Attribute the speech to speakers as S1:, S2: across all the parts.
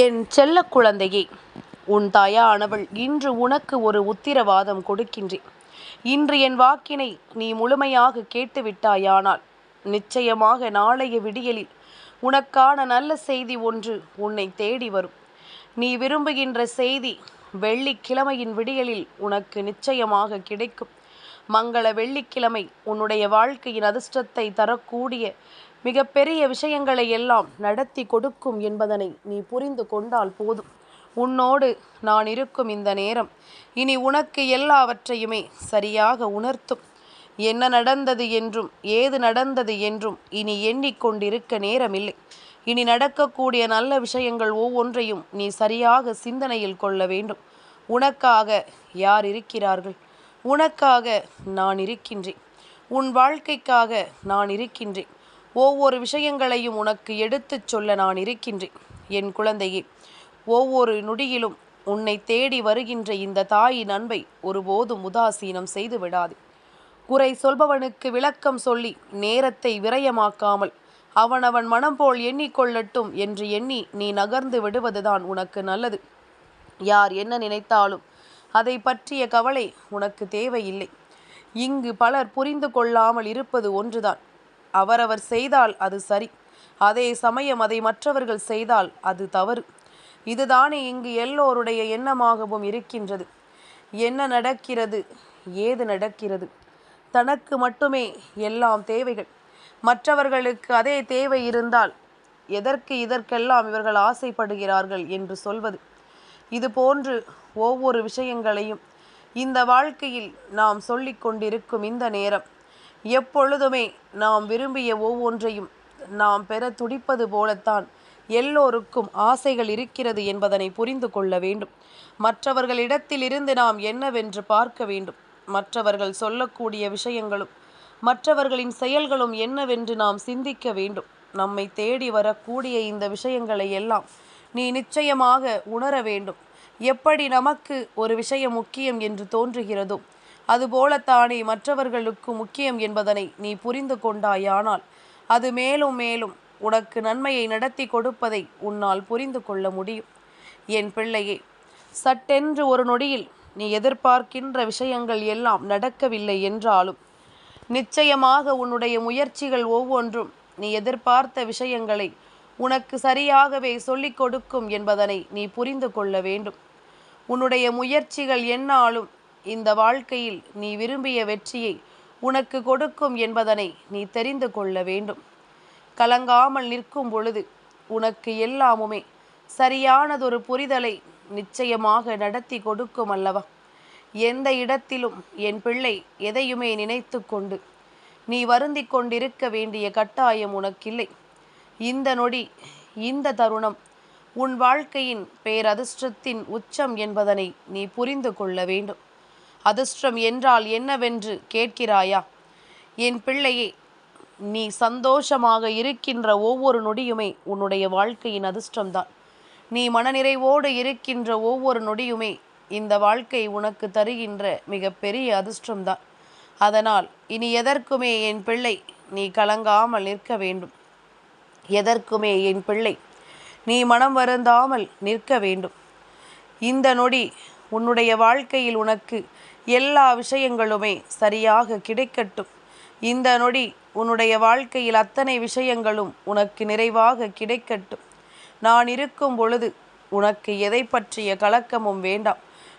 S1: என் செல்ல குழந்தையே உன் தாயானவள் இன்று உனக்கு ஒரு உத்திரவாதம் கொடுக்கின்றேன். இன்று என் வாக்கினை நீ முழுமையாக கேட்டுவிட்டாயானால் நிச்சயமாக நாளைய விடியலில் உனக்கான நல்ல செய்தி ஒன்று உன்னை தேடி வரும். நீ விரும்புகின்ற செய்தி வெள்ளிக்கிழமையின் விடியலில் உனக்கு நிச்சயமாக கிடைக்கும். மங்கள வெள்ளிக்கிழமை உன்னுடைய வாழ்க்கையின் அதிர்ஷ்டத்தை தரக்கூடிய மிகப்பெரிய விஷயங்களை எல்லாம் நடத்தி கொடுக்கும் என்பதனை நீ புரிந்து கொண்டால் போதும். உன்னோடு நான் இருக்கும் இந்த நேரம் இனி உனக்கு எல்லாவற்றையுமே சரியாக உணர்த்தும். என்ன நடந்தது என்றும் ஏது நடந்தது என்றும் இனி எண்ணிக்கொண்டிருக்க நேரமில்லை. இனி நடக்கக்கூடிய நல்ல விஷயங்கள் ஒவ்வொன்றையும் நீ சரியாக சிந்தனையில் கொள்ள வேண்டும். உனக்காக யார் இருக்கிறார்கள்? உனக்காக நான் இருக்கின்றேன். உன் வாழ்க்கைக்காக நான் இருக்கின்றேன். ஒவ்வொரு விஷயங்களையும் உனக்கு எடுத்துச் சொல்ல நான் இருக்கின்றேன் என் குழந்தையே. ஒவ்வொரு நொடியிலும் உன்னை தேடி வருகின்ற இந்த தாயின் அன்பை ஒருபோதும் உதாசீனம் செய்து விடாது. குறை சொல்பவனுக்கு விளக்கம் சொல்லி நேரத்தை விரயமாக்காமல் அவனவன் மனம் போல் எண்ணிக்கொள்ளட்டும் என்று எண்ணி நீ நகர்ந்து விடுவதுதான் உனக்கு நல்லது. யார் என்ன நினைத்தாலும் அதை பற்றிய கவலை உனக்கு தேவையில்லை. இங்கு பலர் புரிந்து கொள்ளாமல் இருப்பது ஒன்றுதான். அவரவர் செய்தால் அது சரி. அதே சமயம் அதை மற்றவர்கள் செய்தால் அது தவறு. இதுதானே இங்கு எல்லோருடைய எண்ணமாகவும் இருக்கின்றது. என்ன நடக்கிறது? ஏது நடக்கிறது? தனக்கு மட்டுமே எல்லாம் தேவைகள். மற்றவர்களுக்கு அதே தேவை இருந்தால் எதற்கு இதற்கெல்லாம் இவர்கள் ஆசைப்படுகிறார்கள் என்று சொல்வது? இது போன்று ஒவ்வொரு விஷயங்களையும் இந்த வாழ்க்கையில் நாம் சொல்லிக் கொண்டிருக்கும் இந்த நேரம். எப்பொழுதுமே நாம் விரும்பிய ஒவ்வொன்றையும் நாம் பெற துடிப்பது போலத்தான் எல்லோருக்கும் ஆசைகள் இருக்கிறது என்பதனை புரிந்து கொள்ள வேண்டும். மற்றவர்களிடத்தில் இருந்து நாம் என்னவென்று பார்க்க வேண்டும். மற்றவர்கள் சொல்லக்கூடிய விஷயங்களும் மற்றவர்களின் செயல்களும் என்னவென்று நாம் சிந்திக்க வேண்டும். நம்மை தேடி வரக்கூடிய இந்த விஷயங்களை எல்லாம் நீ நிச்சயமாக உணர வேண்டும். எப்படி நமக்கு ஒரு விஷயம் முக்கியம் என்று தோன்றுகிறதோ அதுபோலத்தானே மற்றவர்களுக்கு முக்கியம் என்பதனை நீ புரிந்து கொண்டாயானால் அது மேலும் மேலும் உனக்கு நன்மையை நடத்தி கொடுப்பதை உன்னால் புரிந்து கொள்ள முடியும். என் பிள்ளையே சட்டென்று ஒரு நொடியில் நீ எதிர்பார்க்கின்ற விஷயங்கள் எல்லாம் நடக்கவில்லை என்றாலும் நிச்சயமாக உன்னுடைய முயற்சிகள் ஒவ்வொன்றும் நீ எதிர்பார்த்த விஷயங்களை உனக்கு சரியாகவே சொல்லிக் கொடுக்கும் என்பதனை நீ புரிந்து கொள்ள வேண்டும். உன்னுடைய முயற்சிகள் என்னாலும் இந்த வாழ்க்கையில் நீ விரும்பிய வெற்றியை உனக்கு கொடுக்கும் என்பதனை நீ தெரிந்து கொள்ள வேண்டும். கலங்காமல் நிற்கும் பொழுது உனக்கு எல்லாமுமே சரியானதொரு புரிதலை நிச்சயமாக நடத்தி கொடுக்கும் அல்லவா? எந்த இடத்திலும் என் பிள்ளை எதையுமே நினைத்து கொண்டு நீ வருந்தி கொண்டிருக்க வேண்டிய கட்டாயம் உனக்கில்லை. இந்த நொடி இந்த தருணம் உன் வாழ்க்கையின் பேரதிர்ஷ்டத்தின் உச்சம் என்பதனை நீ புரிந்து கொள்ள வேண்டும். அதிர்ஷ்டம் என்றால் என்னவென்று கேட்கிறாயா? என் பிள்ளையே நீ சந்தோஷமாக இருக்கின்ற ஒவ்வொரு நொடியுமே உன்னுடைய வாழ்க்கையின் அதிர்ஷ்டம்தான். நீ மனநிறைவோடு இருக்கின்ற ஒவ்வொரு நொடியுமே இந்த வாழ்க்கை உனக்கு தருகின்ற மிகப்பெரிய அதிர்ஷ்டம்தான். அதனால் இனி எதற்குமே என் பிள்ளை நீ கலங்காமல் நிற்க வேண்டும். எதற்குமே என் பிள்ளை நீ மனம் வருந்தாமல் நிற்க வேண்டும். இந்த நொடி உன்னுடைய வாழ்க்கையில் உனக்கு எல்லா விஷயங்களுமே சரியாக கிடைக்கட்டும். இந்த நொடி உன்னுடைய வாழ்க்கையில் அத்தனை விஷயங்களும் உனக்கு நிறைவாக கிடைக்கட்டும். நான் இருக்கும் பொழுது உனக்கு எதை பற்றிய கலக்கமும் வேண்டாம்.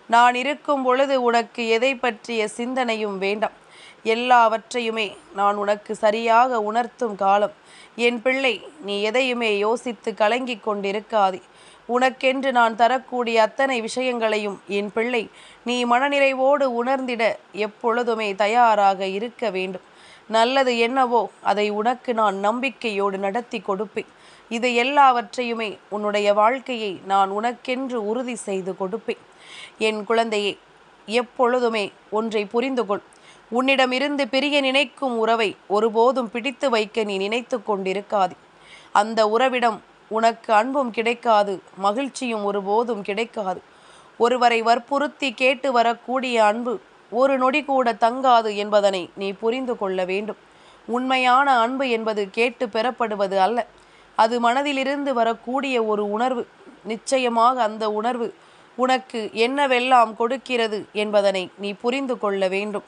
S1: நான் இருக்கும் பொழுது உனக்கு எதை பற்றிய சிந்தனையும் வேண்டாம். எல்லாவற்றையுமே நான் உனக்கு சரியாக உணர்த்தும் காலம். என் பிள்ளை நீ எதையுமே யோசித்து கலங்கிக் கொண்டிருக்காதே. உனக்கென்று நான் தரக்கூடிய அத்தனை விஷயங்களையும் என் பிள்ளை நீ மனநிறைவோடு உணர்ந்திட எப்பொழுதுமே தயாராக இருக்க வேண்டும். நல்லது என்னவோ அதை உனக்கு நான் நம்பிக்கையோடு நடத்தி கொடுப்பேன். இது எல்லாவற்றையுமே உன்னுடைய வாழ்க்கையை நான் உனக்கென்று உறுதி செய்து கொடுப்பேன். என் குழந்தையே எப்பொழுதுமே ஒன்றை புரிந்து கொள். உன்னிடமிருந்து பிரிய நினைக்கும் உறவை ஒருபோதும் பிடித்து வைக்க நீ நினைத்து கொண்டிருக்காது. அந்த உறவிடம் உனக்கு அன்பும் கிடைக்காது மகிழ்ச்சியும் ஒருபோதும் கிடைக்காது. ஒருவரை வற்புறுத்தி கேட்டு வரக்கூடிய அன்பு ஒரு நொடி கூட தங்காது என்பதனை நீ புரிந்து கொள்ள வேண்டும். உண்மையான அன்பு என்பது கேட்டு பெறப்படுவது அல்ல. அது மனதிலிருந்து வரக்கூடிய ஒரு உணர்வு. நிச்சயமாக அந்த உணர்வு உனக்கு என்னவெல்லாம் கொடுக்கிறது என்பதனை நீ புரிந்து கொள்ள வேண்டும்.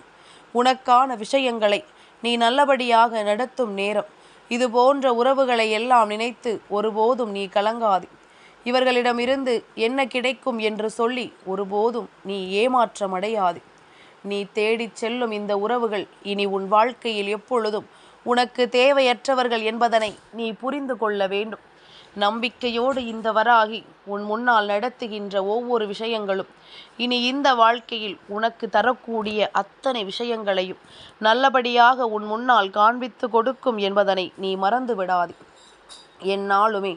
S1: உனக்கான விஷயங்களை நீ நல்லபடியாக நடத்தும் நேரம். இது போன்ற உறவுகளை எல்லாம் நினைத்து ஒருபோதும் நீ கலங்காது. இவர்களிடமிருந்து என்ன கிடைக்கும் என்று சொல்லி ஒருபோதும் நீ ஏமாற்றமடையாது. நீ தேடிச் செல்லும் இந்த உறவுகள் இனி உன் வாழ்க்கையில் எப்பொழுதும் உனக்கு தேவையற்றவர்கள் என்பதனை நீ புரிந்து கொள்ள வேண்டும். நம்பிக்கையோடு இந்த வராகி உன் முன்னால் நடத்துகின்ற ஒவ்வொரு விஷயங்களும் இனி இந்த வாழ்க்கையில் உனக்கு தரக்கூடிய அத்தனை விஷயங்களையும் நல்லபடியாக உன் முன்னால் காண்பித்து கொடுக்கும் என்பதனை நீ மறந்து விடாது என்னாலுமே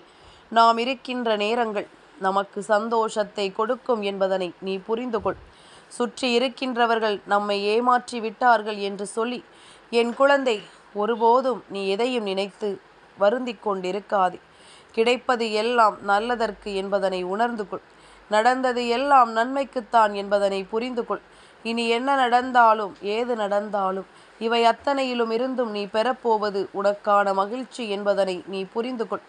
S1: நாம் இருக்கின்ற நேரங்கள் நமக்கு சந்தோஷத்தை கொடுக்கும் என்பதனை நீ புரிந்து கொள். சுற்றி இருக்கின்றவர்கள் நம்மை ஏமாற்றி விட்டார்கள் என்று சொல்லி என் குழந்தை ஒருபோதும் நீ எதையும் நினைத்து வருந்திக் கொண்டிருக்காதே. கிடைப்பது எல்லாம் நல்லதற்கு என்பதனை உணர்ந்து கொள். நடந்தது எல்லாம் நன்மைக்குத்தான் என்பதனை புரிந்து கொள். இனி என்ன நடந்தாலும் ஏது நடந்தாலும் இவை அத்தனையிலும் இருந்தும் நீ பெறப்போவது உனக்கான மகிழ்ச்சி என்பதனை நீ புரிந்து கொள்.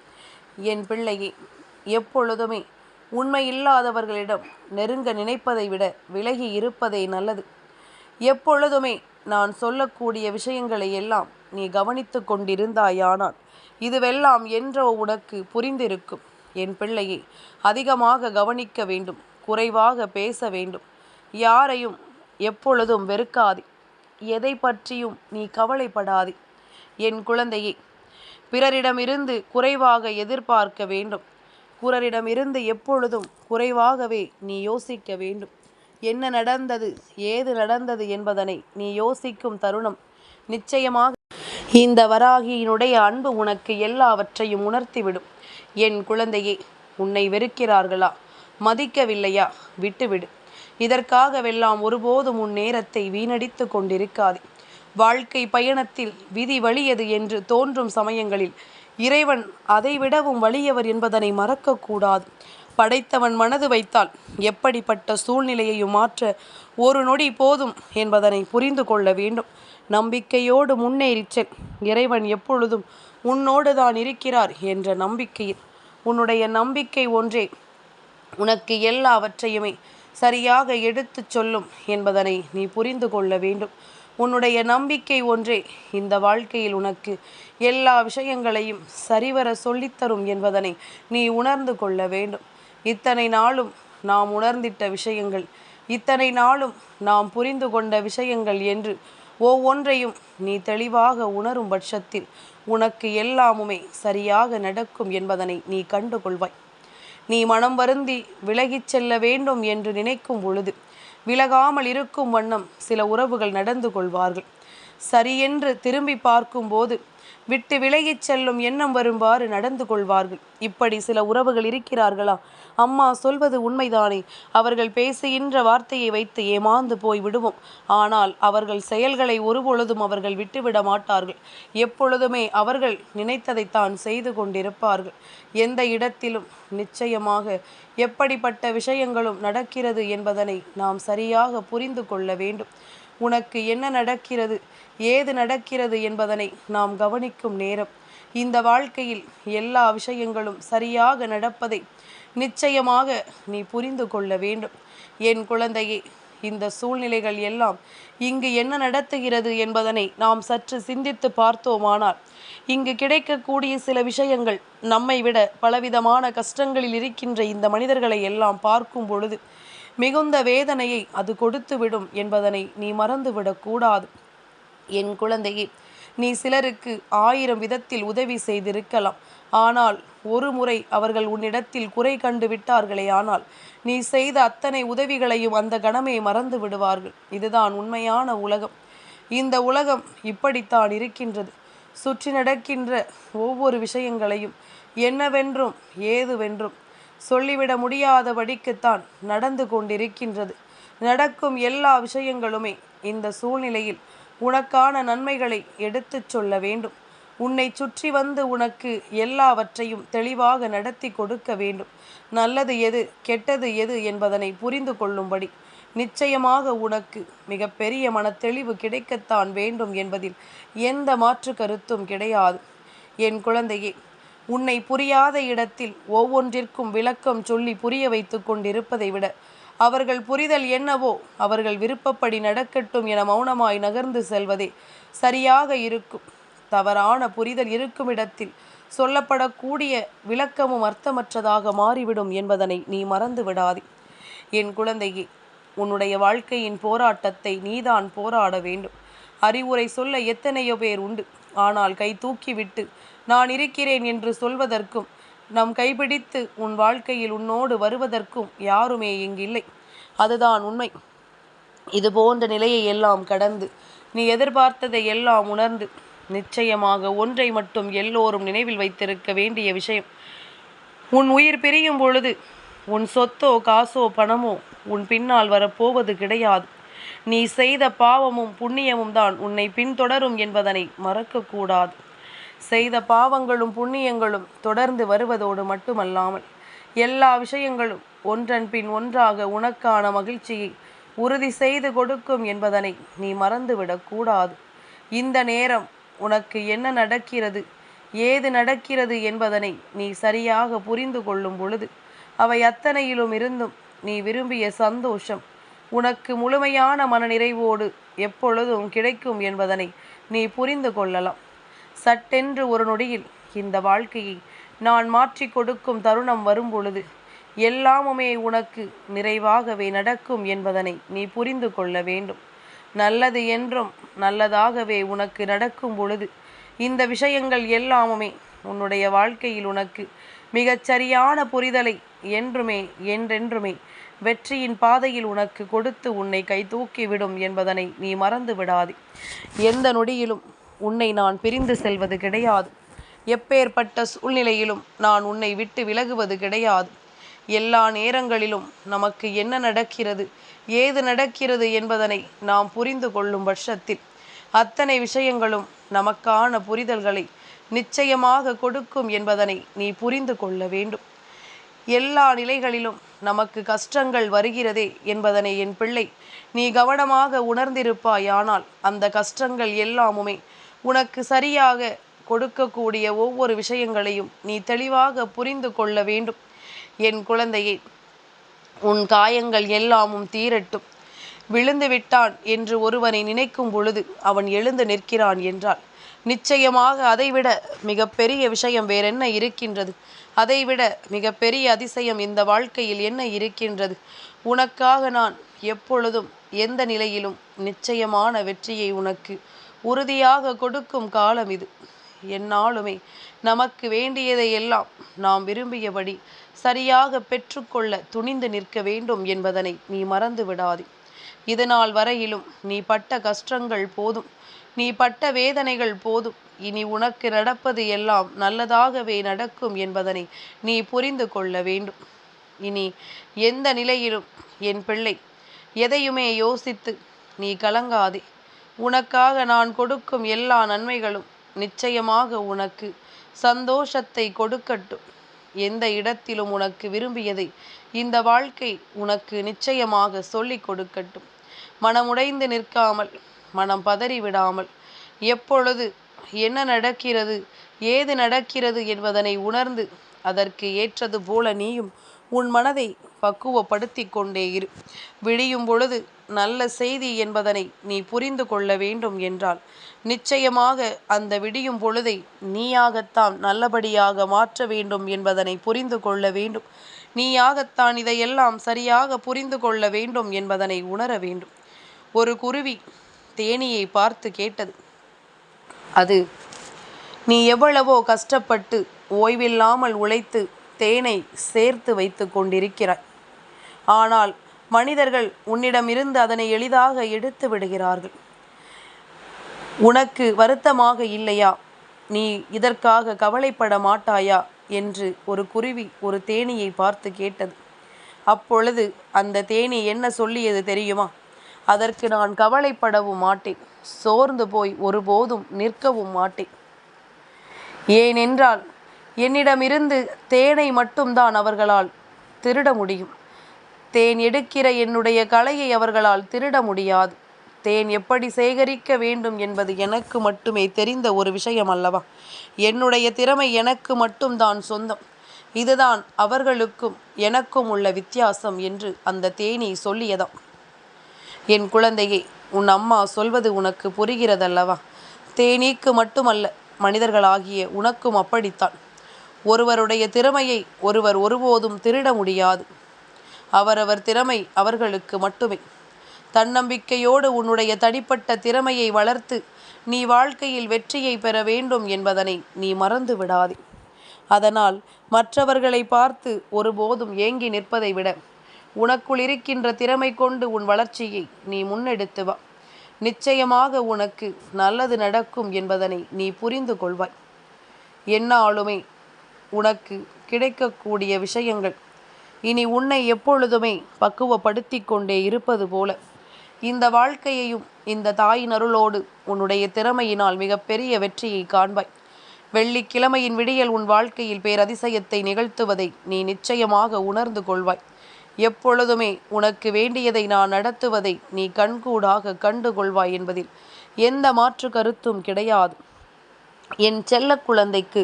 S1: என் பிள்ளையே எப்பொழுதுமே உண்மை இல்லாதவர்களிடம் நெருங்க நினைப்பதை விட விலகி இருப்பதே நல்லது. எப்பொழுதுமே நான் சொல்லக்கூடிய விஷயங்களை எல்லாம் நீ கவனித்து கொண்டிருந்தாயானால் இதுவெல்லாம் என்றோ உனக்கு புரிந்திருக்கும். என் பிள்ளையை அதிகமாக கவனிக்க வேண்டும் குறைவாக பேச வேண்டும். யாரையும் எப்பொழுதும் வெறுக்காதே. எதை பற்றியும் நீ கவலைப்படாதே. என் குழந்தையே பிறரிடமிருந்து குறைவாக எதிர்பார்க்க வேண்டும். பிறரிடமிருந்து எப்பொழுதும் குறைவாகவே நீ யோசிக்க வேண்டும். என்ன நடந்தது ஏது நடந்தது என்பதனை நீ யோசிக்கும் தருணம். நிச்சயமாக இந்த வராகியினுடைய அன்பு உனக்கு எல்லாவற்றையும் உணர்த்திவிடும். என் குழந்தையே உன்னை வெறுக்கிறார்களா? மதிக்கவில்லையா? விட்டுவிடு. இதற்காகவெல்லாம் ஒருபோதும் உன் நேரத்தை வீணடித்து கொண்டிருக்காதே. வாழ்க்கை பயணத்தில் விதி வலியது என்று தோன்றும் சமயங்களில் இறைவன் அதைவிடவும் வலியவர் என்பதனை மறக்கக்கூடாது. படைத்தவன் மனது வைத்தால் எப்படிப்பட்ட சூழ்நிலையையும் மாற்ற ஒரு நொடி போதும் என்பதனை புரிந்து கொள்ள வேண்டும். நம்பிக்கையோடு முன்னேறிச்செல். இறைவன் எப்பொழுதும் உன்னோடு தான் இருக்கிறார் என்ற நம்பிக்கையில். உன்னுடைய நம்பிக்கை ஒன்றே உனக்கு எல்லாவற்றையுமே சரியாக எடுத்துச் சொல்லும் என்பதனை நீ புரிந்து கொள்ள வேண்டும். உன்னுடைய நம்பிக்கை ஒன்றே இந்த வாழ்க்கையில் உனக்கு. எல்லா விஷயங்களையும் சரிவர சொல்லித்தரும் என்பதனை நீ உணர்ந்து கொள்ள வேண்டும். இத்தனை நாளும் நாம் உணர்ந்திட்ட விஷயங்கள் இத்தனை நாளும் நாம் புரிந்து கொண்ட விஷயங்கள் என்று ஒவ்வொன்றையும் நீ தெளிவாக உணரும் பட்சத்தில் உனக்கு எல்லாமுமே சரியாக நடக்கும் என்பதனை நீ கண்டுகொள்வாய் நீ மனம் வருந்தி விலகிச் செல்ல வேண்டும் என்று நினைக்கும் பொழுது விலகாமல் இருக்கும் வண்ணம் சில உறவுகள் நடந்து கொள்வார்கள். சரியென்று திரும்பி பார்க்கும்போது விட்டு விலகிச் செல்லும் எண்ணம் வரும்பாறு நடந்து கொள்வார்கள். இப்படி சில உறவுகள் இருக்கிறார்களா? அம்மா சொல்வது உண்மைதானே. அவர்கள் பேசுகின்ற வார்த்தையை வைத்து ஏமாந்து போய் விடுவோம். ஆனால் அவர்கள் செயல்களை ஒருபொழுதும் அவர்கள் விட்டுவிட மாட்டார்கள். எப்பொழுதுமே அவர்கள் நினைத்ததைத்தான் செய்து கொண்டிருப்பார்கள். எந்த இடத்திலும் நிச்சயமாக எப்படிப்பட்ட விஷயங்களும் நடக்கிறது என்பதனை நாம் சரியாக புரிந்து கொள்ள வேண்டும். உனக்கு என்ன நடக்கிறது? ஏது நடக்கிறது என்பதனை நாம் கவனிக்கும் நேரம். இந்த வாழ்க்கையில் எல்லா விஷயங்களும் சரியாக நடப்பதை நிச்சயமாக நீ புரிந்து கொள்ள வேண்டும். என் குழந்தையே இந்த சூழ்நிலைகள் எல்லாம் இங்கு என்ன நடத்துகிறது என்பதனை நாம் சற்று சிந்தித்து பார்த்தோமானால் இங்கு கிடைக்கக்கூடிய சில விஷயங்கள் நம்மை விட பலவிதமான கஷ்டங்களில் இருக்கின்ற இந்த மனிதர்களை எல்லாம் பார்க்கும் பொழுது மிகுந்த வேதனையை அது கொடுத்துவிடும் என்பதனை நீ மறந்துவிடக்கூடாது என் குழந்தையே நீ சிலருக்கு ஆயிரம் விதத்தில் உதவி செய்திருக்கலாம். ஆனால் ஒரு முறை அவர்கள் உன்னிடத்தில் குறை கண்டு விட்டார்களே ஆனால் நீ செய்த அத்தனை உதவிகளையும் அந்த கணமே மறந்து விடுவார்கள். இதுதான் உண்மையான உலகம். இந்த உலகம் இப்படித்தான் இருக்கின்றது. சுற்றி நடக்கின்ற ஒவ்வொரு விஷயங்களையும் என்னவென்றும் ஏதுவென்றும் சொல்லிவிட முடியாதபடிக்குத்தான் நடந்து கொண்டிருக்கின்றது. நடக்கும் எல்லா விஷயங்களுமே இந்த சூழ்நிலையில் உனக்கான நன்மைகளை எடுத்துச் சொல்ல வேண்டும். உன்னை சுற்றி வந்து உனக்கு எல்லாவற்றையும் தெளிவாக நடத்தி கொடுக்க வேண்டும். நல்லது எது கெட்டது எது என்பதனை புரிந்து கொள்ளும்படி. நிச்சயமாக உனக்கு மிகப்பெரிய மனத்தெளிவு கிடைக்கத்தான் வேண்டும் என்பதில் எந்த மாற்று கருத்தும் கிடையாது. என் குழந்தையே உன்னை புரியாத இடத்தில் ஒவ்வொன்றிற்கும் விளக்கம் சொல்லி புரிய வைத்துக் கொண்டிருப்பதை விட அவர்கள் புரிதல் என்னவோ அவர்கள் விருப்பப்படி நடக்கட்டும் என மௌனமாய் நகர்ந்து செல்வதே சரியாக இருக்கும். தவறான புரிதல் இருக்கும் இடத்தில் சொல்லப்படக்கூடிய விளக்கமும் அர்த்தமற்றதாக மாறிவிடும் என்பதனை நீ மறந்து விடாதே. என் குழந்தையே உன்னுடைய வாழ்க்கையின் போராட்டத்தை நீதான் போராட வேண்டும். அறிவுரை சொல்ல எத்தனையோ பேர் உண்டு. ஆனால் கை தூக்கிவிட்டு நான் இருக்கிறேன் என்று சொல்வதற்கும் நம் கைபிடித்து உன் வாழ்க்கையில் உன்னோடு வருவதற்கும் யாருமே இங்கில்லை. அதுதான் உண்மை. இது போன்ற நிலையை எல்லாம் கடந்து நீ எதிர்பார்த்ததை எல்லாம் உணர்ந்து நிச்சயமாக ஒன்றை மட்டும் எல்லோரும் நினைவில் வைத்திருக்க வேண்டிய விஷயம். உன் உயிர் பிரியும் பொழுது உன் சொத்தோ காசோ பணமோ உன் பின்னால் வரப்போவது கிடையாது. நீ செய்த பாவமும் புண்ணியமும் தான் உன்னை பின்தொடரும் என்பதனை மறக்கக்கூடாது. செய்த பாவங்களும் புண்ணியங்களும் தொடர்ந்து வருவதோடு மட்டுமல்லாமல் எல்லா விஷயங்களும் ஒன்றன் பின் ஒன்றாக உனக்கான மகிழ்ச்சியை உறுதி செய்து கொடுக்கும் என்பதனை நீ மறந்துவிடக்கூடாது இந்த நேரம் உனக்கு என்ன நடக்கிறது ஏது நடக்கிறது என்பதனை நீ சரியாக புரிந்து கொள்ளும் பொழுது அவை அத்தனையிலும் இருந்தும் நீ விரும்பிய சந்தோஷம் உனக்கு முழுமையான மனநிறைவோடு எப்பொழுதும் கிடைக்கும் என்பதனை நீ புரிந்து கொள்ளலாம். சட்டென்று ஒரு நொடியில் இந்த வாழ்க்கையை நான் மாற்றி கொடுக்கும் தருணம் வரும் பொழுது எல்லாமுமே உனக்கு நிறைவாகவே நடக்கும் என்பதனை நீ புரிந்து கொள்ள வேண்டும். நல்லது என்றும் நல்லதாகவே உனக்கு நடக்கும் பொழுது இந்த விஷயங்கள் எல்லாமுமே உன்னுடைய வாழ்க்கையில் உனக்கு மிகச்சரியான புரிதலை என்றுமே என்றென்றுமே வெற்றியின் பாதையில் உனக்கு கொடுத்து உன்னை கை தூக்கிவிடும் என்பதனை நீ மறந்து விடாதே. எந்த நொடியிலும் உன்னை நான் பிரிந்து செல்வது கிடையாது. எப்பேற்பட்ட சூழ்நிலையிலும் நான் உன்னை விட்டு விலகுவது கிடையாது. எல்லா நேரங்களிலும் நமக்கு என்ன நடக்கிறது ஏது நடக்கிறது என்பதனை நாம் புரிந்து கொள்ளும் பட்சத்தில் அத்தனை விஷயங்களும் நமக்கான புரிதல்களை நிச்சயமாக கொடுக்கும் என்பதனை நீ புரிந்து கொள்ள வேண்டும். எல்லா நிலைகளிலும் நமக்கு கஷ்டங்கள் வருகிறதே என்பதனை என் பிள்ளை நீ கவனமாக உணர்ந்திருப்பாயானால் அந்த கஷ்டங்கள் எல்லாமுமே உனக்கு சரியாக கொடுக்கக்கூடிய ஒவ்வொரு விஷயங்களையும் நீ தெளிவாக புரிந்து கொள்ள வேண்டும். என் குழந்தையே உன் காயங்கள் எல்லாமும் தீரட்டும். விழுந்து விட்டான் என்று ஒருவனை நினைக்கும் பொழுது அவன் எழுந்து நிற்கிறான் என்றால் நிச்சயமாக அதைவிட மிகப்பெரிய விஷயம் வேறென்ன இருக்கின்றது? அதைவிட மிகப்பெரிய அதிசயம் இந்த வாழ்க்கையில் என்ன இருக்கின்றது? உனக்காக நான் எப்பொழுதும் எந்த நிலையிலும் நிச்சயமான வெற்றியை உனக்கு உறுதியாக கொடுக்கும் காலம் இது. என்னாலுமே நமக்கு வேண்டியதை எல்லாம் நாம் விரும்பியபடி சரியாக பெற்றுக்கொள்ள துணிந்து நிற்க வேண்டும் என்பதனை நீ மறந்து விடாதே. இதனால் வரையிலும் நீ பட்ட கஷ்டங்கள் போதும். நீ பட்ட வேதனைகள் போதும். இனி உனக்கு நடப்பது எல்லாம் நல்லதாகவே நடக்கும் என்பதனை நீ புரிந்து கொள்ள வேண்டும். இனி எந்த நிலையிலும் என் பிள்ளை எதையுமே யோசித்து நீ கலங்காதே. உனக்காக நான் கொடுக்கும் எல்லா நன்மைகளும் நிச்சயமாக உனக்கு சந்தோஷத்தை கொடுக்கட்டும். எந்த இடத்திலும் உனக்கு விரும்பியதை இந்த வாழ்க்கை உனக்கு நிச்சயமாக சொல்லிக் கொடுக்கட்டும். மனமுடைந்து நிற்காமல் மனம் பதறி விடாமல் எப்பொழுது என்ன நடக்கிறது? ஏது நடக்கிறது என்பதனை உணர்ந்து அதற்கு ஏற்றது போல நீயும் உன் மனதை பக்குவப்படுத்தி கொண்டே இரு. விடியும் பொழுது நல்ல செய்தி என்பதனை நீ புரிந்து கொள்ள வேண்டும் என்றால் நிச்சயமாக அந்த விடியும் பொழுதை நீயாகத்தான் நல்லபடியாக மாற்ற வேண்டும் என்பதனை புரிந்து கொள்ள வேண்டும். நீயாகத்தான் இதையெல்லாம் சரியாக புரிந்து கொள்ள வேண்டும் என்பதனை உணர வேண்டும். ஒரு குருவி தேனியை பார்த்து கேட்டது. அது. நீ எவ்வளவோ கஷ்டப்பட்டு ஓய்வில்லாமல் உழைத்து தேனை சேர்த்து வைத்து கொண்டிருக்கிறாய். ஆனால் மனிதர்கள் உன்னிடமிருந்து அதனை எளிதாக எடுத்து விடுகிறார்கள். உனக்கு வருத்தமாக இல்லையா? நீ இதற்காக கவலைப்பட மாட்டாயா? என்று ஒரு குருவி ஒரு தேனியை பார்த்து கேட்டது. அப்பொழுது அந்த தேனி என்ன சொல்லியது தெரியுமா? அதற்கு நான் கவலைப்படவும் மாட்டேன். சோர்ந்து போய் ஒருபோதும் நிற்கவும் மாட்டேன். ஏனென்றால் என்னிடமிருந்து தேனை மட்டும்தான் அவர்களால் திருட முடியும். தேன் எடுக்கிற என்னுடைய கலையை அவர்களால் திருட முடியாது. தேன் எப்படி சேகரிக்க வேண்டும் என்பது எனக்கு மட்டுமே தெரிந்த ஒரு விஷயம் அல்லவா? என்னுடைய திறமை எனக்கு மட்டும்தான் சொந்தம். இதுதான் அவர்களுக்கும் எனக்கும் உள்ள வித்தியாசம் என்று அந்த தேனி சொல்லியதாம். என் குழந்தையை உன் அம்மா சொல்வது உனக்கு புரிகிறதல்லவா? தேனீக்கு மட்டுமல்ல மனிதர்களாகிய உனக்கும் அப்படித்தான். ஒருவருடைய திறமையை ஒருவர் ஒருபோதும் திருட முடியாது. அவரவர் திறமை அவர்களுக்கு மட்டுமே. தன்னம்பிக்கையோடு உன்னுடைய தனிப்பட்ட திறமையை வளர்த்து நீ வாழ்க்கையில் வெற்றியை பெற வேண்டும் என்பதனை நீ மறந்து விடாதே. அதனால் மற்றவர்களை பார்த்து ஒருபோதும் ஏங்கி நிற்பதை விட உனக்குள் இருக்கின்ற திறமை கொண்டு உன் வளர்ச்சியை நீ முன்னெடுத்து வா. நிச்சயமாக உனக்கு நல்லது நடக்கும் என்பதனை நீ புரிந்து கொள்வாய். என்னாலுமே உனக்கு கிடைக்கக்கூடிய விஷயங்கள் இனி உன்னை எப்பொழுதுமே பக்குவப்படுத்தி கொண்டே இருப்பது போல. இந்த வாழ்க்கையையும் இந்த தாயின் அருளோடு உன்னுடைய திறமையினால் மிகப்பெரிய வெற்றியை காண்பாய். வெள்ளிக்கிழமையின் விடியல் உன் வாழ்க்கையில் பேரதிசயத்தை நிகழ்த்துவதை நீ நிச்சயமாக உணர்ந்து கொள்வாய். எப்பொழுதுமே உனக்கு வேண்டியதை நான் நடத்துவதை நீ கண்கூடாக கண்டுகொள்வாய் என்பதில் எந்த மாற்று கருத்தும் கிடையாது. என் செல்ல குழந்தைக்கு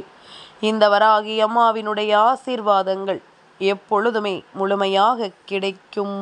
S1: இந்த வராகி அம்மாவினுடைய ஆசீர்வாதங்கள் எப்பொழுதுமே முழுமையாக கிடைக்கும்.